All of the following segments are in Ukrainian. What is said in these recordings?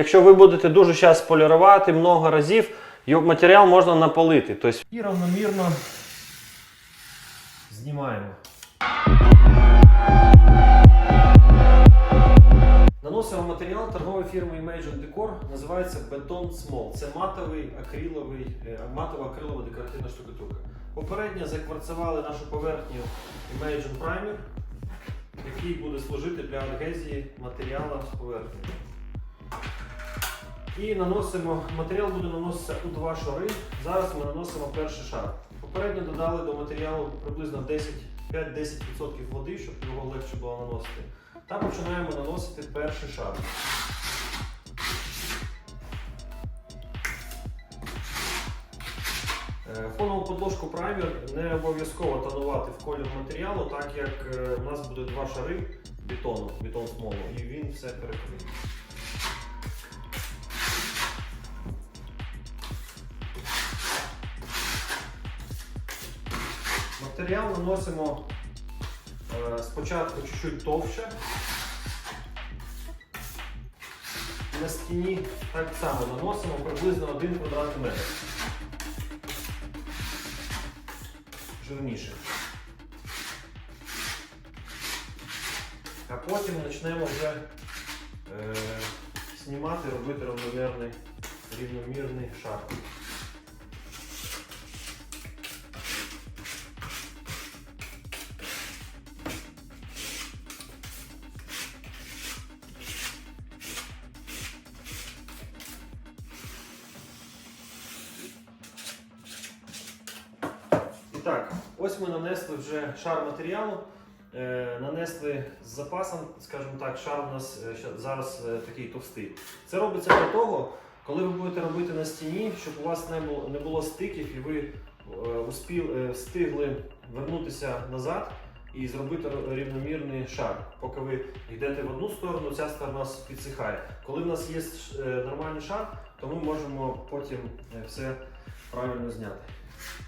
Якщо ви будете дуже час полірувати много разів, його матеріал можна напалити. Тобто і равномірно знімаємо. Наносимо матеріал торгової фірми Imagine Decor, називається Beton Small. Це матовий акриловий, е, матова акрилова декоративна штукатурка. Попередньо закварцевали нашу поверхню Imagine Primer, який буде служити для адгезії матеріалу з поверхні. І наносимо, матеріал буде наноситися у два шари. Зараз ми наносимо перший шар. Попередньо додали до матеріалу приблизно 10 5-10% води, щоб його легше було наносити. Та починаємо наносити перший шар. Е, Фонову подложку праймер не обов'язково тонувати в колір матеріалу, так як е, у нас буде два шари бетону, бетон смолу, і він все перекриє. Матеріал наносимо е, спочатку чуть-чуть товще. На стіні так само наносимо приблизно 1 квадратний метр. Жирніше. А потім почнемо вже е, знімати, робити рівномірний, рівномірний шар. Так, ось ми нанесли вже шар матеріалу. Е, нанесли з запасом, скажімо так, шар у нас е, зараз е, такий товстий. Це робиться для того, коли ви будете робити на стіні, щоб у вас не було, не було стиків і ви успіл, е, встигли вернутися назад і зробити рівномірний шар. Поки ви йдете в одну сторону, ця сторона підсихає. Коли в нас є нормальний шар, то ми можемо потім все правильно зняти.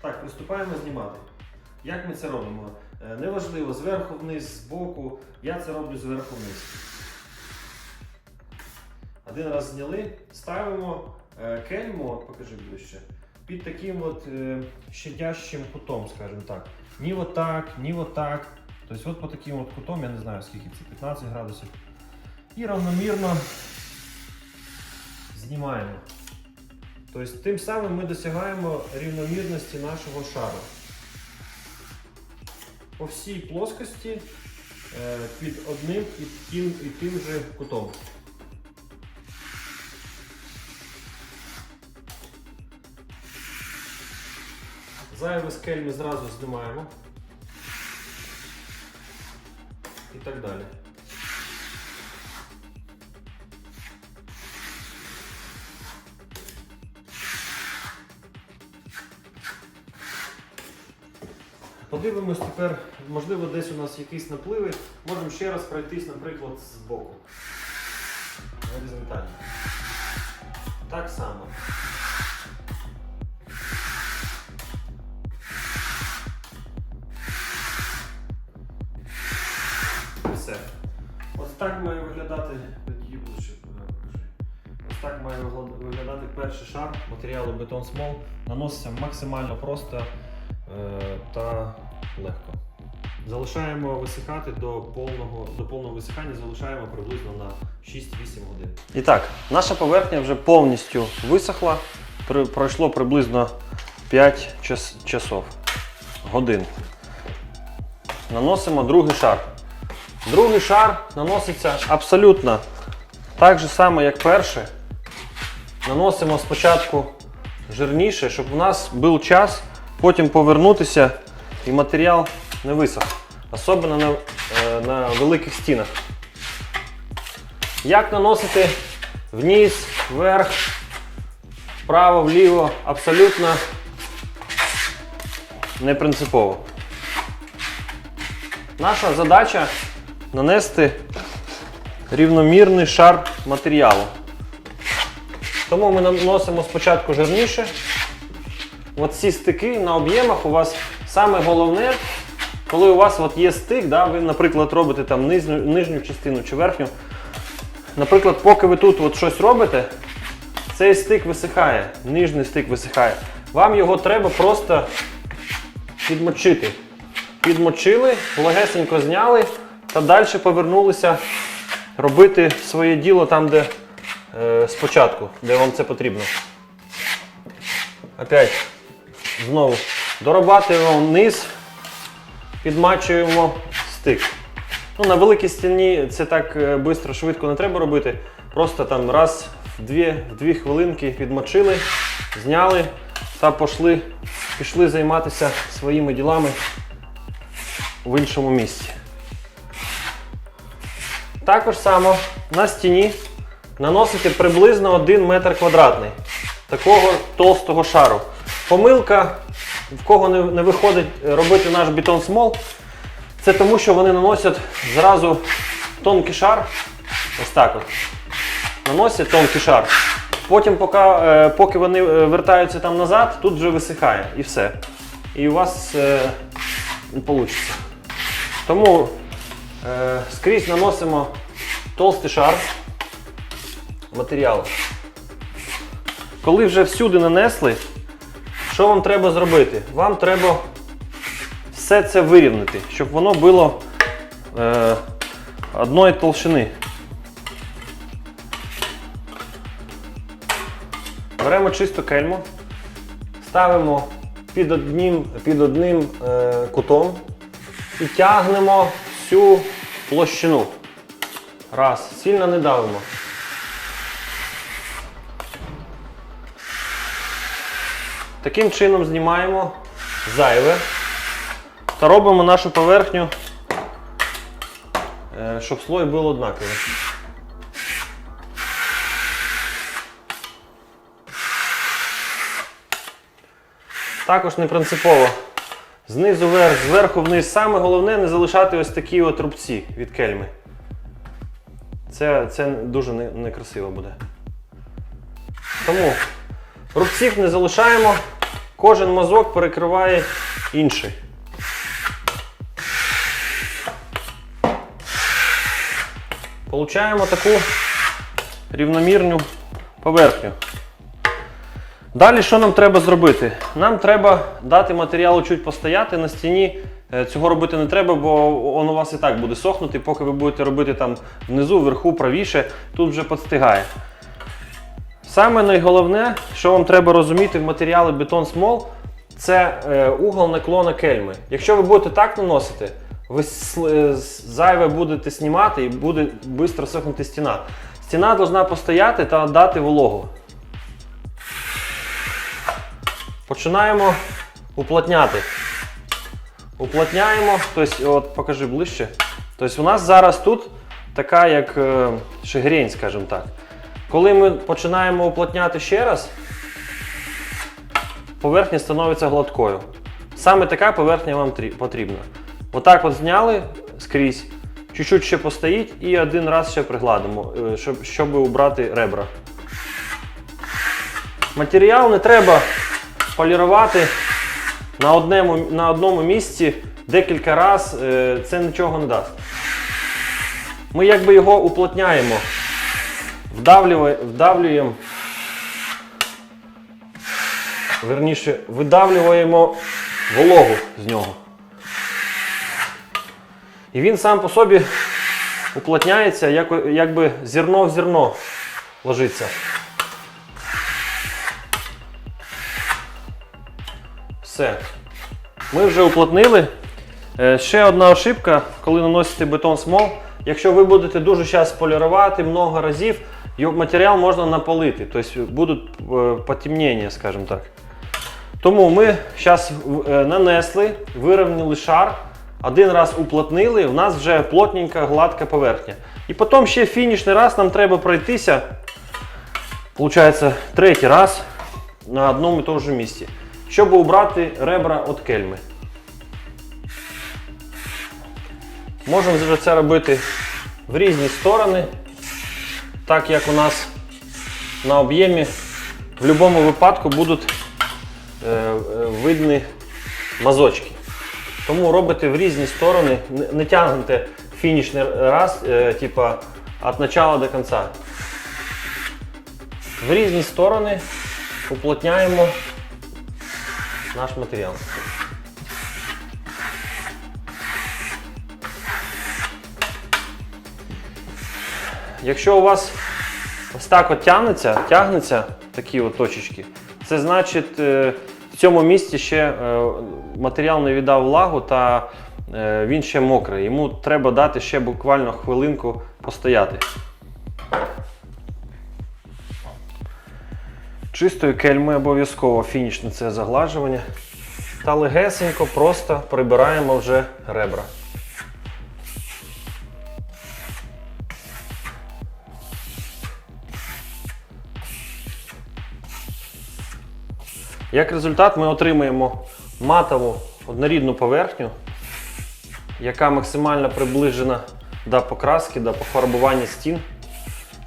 Так, приступаємо знімати. Як ми це робимо? Е, Неважливо, зверху вниз, збоку. Я це роблю зверху вниз. Один раз зняли, ставимо е, кельму, покажи ближче, під таким от е, щадящим кутом, скажімо так. Ні отак, ні отак. Тобто от по таким от кутом, я не знаю скільки це, 15 градусів. І равномірно знімаємо. Тобто тим самим ми досягаємо рівномірності нашого шару. По всій плоскості е, під одним і тим, і тим же кутом. Зайве скель ми зразу знімаємо. І так далі. Подивимось тепер, можливо, десь у нас якісь напливи. Можемо ще раз пройтись, наприклад, з боку. Горизонтально. Так само. Все. Ось так має виглядати. Е, так має виглядати перший шар матеріалу бетон смол. Наноситься максимально просто та легко. Залишаємо висихати до повного, до повного висихання, залишаємо приблизно на 6-8 годин. І так, наша поверхня вже повністю висохла. При- пройшло приблизно 5 час, часов, годин. Наносимо другий шар. Другий шар наноситься абсолютно так же само, як перший. Наносимо спочатку жирніше, щоб у нас був час потім повернутися і матеріал не висох. Особливо на, е, на великих стінах. Як наносити вниз, вверх, вправо, вліво, абсолютно не принципово. Наша задача нанести рівномірний шар матеріалу. Тому ми наносимо спочатку жирніше. От ці стики на об'ємах у вас саме головне, коли у вас от є стик, да, ви, наприклад, робите там нижню, нижню частину чи верхню, наприклад, поки ви тут от щось робите, цей стик висихає, нижній стик висихає. Вам його треба просто підмочити. Підмочили, легесенько зняли та далі повернулися робити своє діло там, де е, спочатку, де вам це потрібно. Опять знову дорабатуємо вниз, підмачуємо стик. Ну, на великій стіні це так швидко, швидко не треба робити. Просто там раз в дві, в дві хвилинки підмочили, зняли та пішли, пішли займатися своїми ділами в іншому місці. Також само на стіні наносите приблизно 1 метр квадратний такого толстого шару. Помилка, в кого не, не виходить робити наш бетон смол, це тому, що вони наносять зразу тонкий шар. Ось так от. Наносять тонкий шар. Потім, поки, е, поки вони е, вертаються там назад, тут вже висихає і все. І у вас е, не вийде. Тому е, скрізь наносимо толстий шар матеріалу. Коли вже всюди нанесли, що вам треба зробити? Вам треба все це вирівнити, щоб воно було е, одної толщини. Беремо чисту кельму, ставимо під одним, під одним е, кутом і тягнемо всю площину. Раз, сильно не давимо. Таким чином знімаємо зайве та робимо нашу поверхню, е, щоб слой був однаковий. Також не принципово. Знизу вверх, зверху вниз. Саме головне не залишати ось такі от рубці від кельми. Це, це дуже не- некрасиво буде. Тому рубців не залишаємо, кожен мазок перекриває інший. Получаємо таку рівномірну поверхню. Далі що нам треба зробити? Нам треба дати матеріалу чуть постояти на стіні. Е, Цього робити не треба, бо він у вас і так буде сохнути, поки ви будете робити там внизу, вверху, правіше, тут вже підстигає. Саме найголовне, що вам треба розуміти в матеріалі бетон смол, це е, угол наклона кельми. Якщо ви будете так наносити, ви е, зайве будете знімати і буде швидко сохнути стіна. Стіна повинна постояти та дати вологу. Починаємо уплотняти. Уплотняємо, тобто, от покажи ближче. Тобто у нас зараз тут така як е, шигрень, скажімо так. Коли ми починаємо уплотняти ще раз, поверхня становиться гладкою. Саме така поверхня вам потрібна. Отак от зняли скрізь, чуть-чуть ще постоїть і один раз ще пригладимо, е, щоб, щоб убрати ребра. Матеріал не треба полірувати на одному, на одному місці декілька разів, е, це нічого не дасть. Ми якби його уплотняємо, вдавлюємо, верніше, видавлюємо вологу з нього. І він сам по собі уплотняється, як, якби зерно в зерно ложиться. Все. Ми вже уплотнили. Е, Ще одна ошибка, коли наносите бетон смол. Якщо ви будете дуже зараз полірувати много разів, матеріал можна напалити, тобто будуть е, потемнення, скажімо так. Тому ми зараз нанесли, вирівняли шар, один раз уплотнили, у нас вже плотненька гладка поверхня. І потім ще фінішний раз нам треба пройтися, виходить, третій раз на одному і тому ж місці, щоб убрати ребра від кельми. Можемо вже це робити в різні сторони, так як у нас на об'ємі в будь-якому випадку будуть е, е, видні мазочки. Тому робите в різні сторони, не, не тягнете фінішний раз, е, типа від начала до кінця. В різні сторони уплотняємо наш матеріал. Якщо у вас ось так от тягнеться, тягнеться такі от точечки, це значить е, в цьому місці ще е, матеріал не віддав влагу та е, він ще мокрий. Йому треба дати ще буквально хвилинку постояти. Чистою кельмою обов'язково фінішне це заглажування. Та легесенько просто прибираємо вже ребра. Як результат, ми отримаємо матову однорідну поверхню, яка максимально приближена до покраски, до пофарбування стін.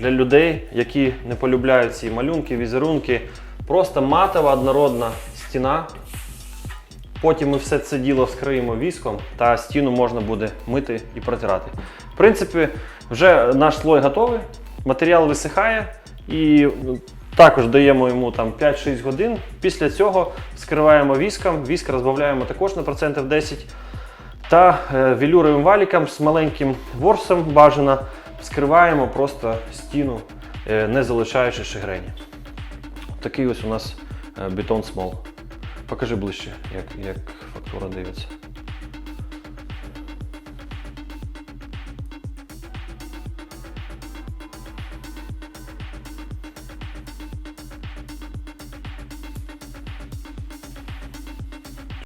Для людей, які не полюбляють ці малюнки, візерунки, просто матова однородна стіна. Потім ми все це діло вскриємо віском та стіну можна буде мити і протирати. В принципі, вже наш слой готовий, матеріал висихає і також даємо йому там 5-6 годин. Після цього вскриваємо віском, віск розбавляємо також на процентів 10 та е, велюровим валіком з маленьким ворсом бажано вскриваємо просто стіну, е, не залишаючи шигрені. Такий ось у нас е, бетон смол. Покажи ближче, як, як фактура дивиться.